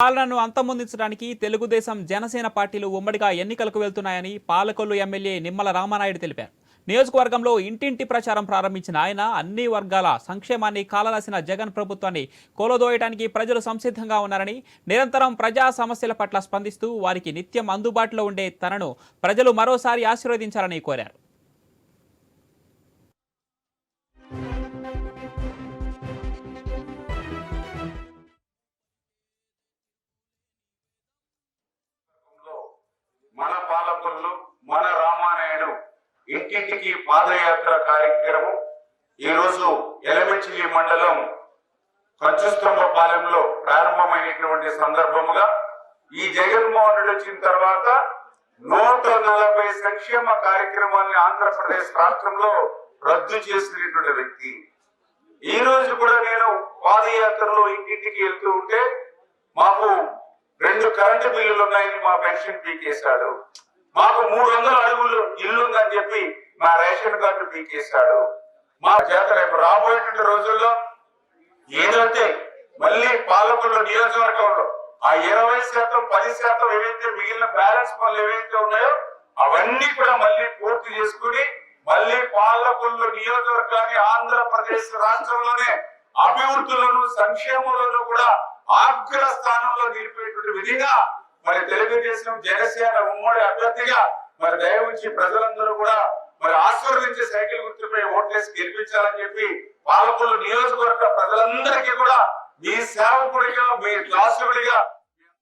పాలనను అంతమొందించడానికి తెలుగుదేశం జనసేన పార్టీలు ఉమ్మడిగా ఎన్నికలకు వెళ్తున్నాయని పాలకొల్లు ఎమ్మెల్యే నిమ్మల రామానాయుడు తెలిపారు. నియోజకవర్గంలో ఇంటింటి ప్రచారం ప్రారంభించిన ఆయన అన్ని వర్గాల సంక్షేమాన్ని కాలరాసిన జగన్ ప్రభుత్వాన్ని కోలదోయడానికి ప్రజలు సంసిద్ధంగా ఉన్నారని నిరంతరం ప్రజా సమస్యల పట్ల స్పందిస్తూ వారికి నిత్యం అందుబాటులో ఉండే తనను ప్రజలు మరోసారి ఆశీర్వదించాలని కోరారు. ఇంటింటికి పాదయాత్ర కార్యక్రమం. ఈ రోజు ఎలమంచిలి మండలం కంచుస్తంభపాలెంలో ప్రారంభమైనటువంటి సందర్భముగా ఈ జగన్మోహన్ రెడ్డి వచ్చిన తర్వాత నూట నలభై సంక్షేమ కార్యక్రమాన్ని ఆంధ్రప్రదేశ్ రాష్ట్రంలో రద్దు చేసినటువంటి వ్యక్తి. ఈ రోజు కూడా నేను పాదయాత్రలో ఇంటింటికి వెళ్తూ ఉంటే మాకు రెండు కరెంటు బిల్లులు ఉన్నాయని మా పెన్షన్ పీకేశాడు. మాకు మూడు వందల అడుగులు ఇల్లు ఉందని చెప్పి మా రేషన్ కార్డు పీకేశాడు. మా చేత రేపు రాబోయేటువంటి రోజుల్లో ఏదైతే మళ్ళీ పాలకుల నియోజకవర్గంలో ఆ ఇరవై శాతం పది శాతం ఏవైతే మిగిలిన బ్యాలెన్స్ పనులు ఏవైతే ఉన్నాయో అవన్నీ కూడా మళ్ళీ పూర్తి చేసుకుని మళ్ళీ పాలకులు నియోజకవర్గాన్ని ఆంధ్రప్రదేశ్ రాష్ట్రంలోనే అభివృద్ధిలోను సంక్షేమంలోనూ కూడా ఆగ్ర స్థానంలో నిలిపేటువంటి విధిగా మరి తెలుగుదేశం జనసేన ఉమ్మడి అభ్యర్థిగా మరి దయ ఉంచి ప్రజలందరూ కూడా మరి ఆశీర్వదించే సైకిల్ గుర్తుపై ఓట్లేసి గెలిపించాలని చెప్పి పాలకులు నియోజకవర్గ ప్రజలందరికీ కూడా మీ సేవకుడిగా మీ దాసుడిగా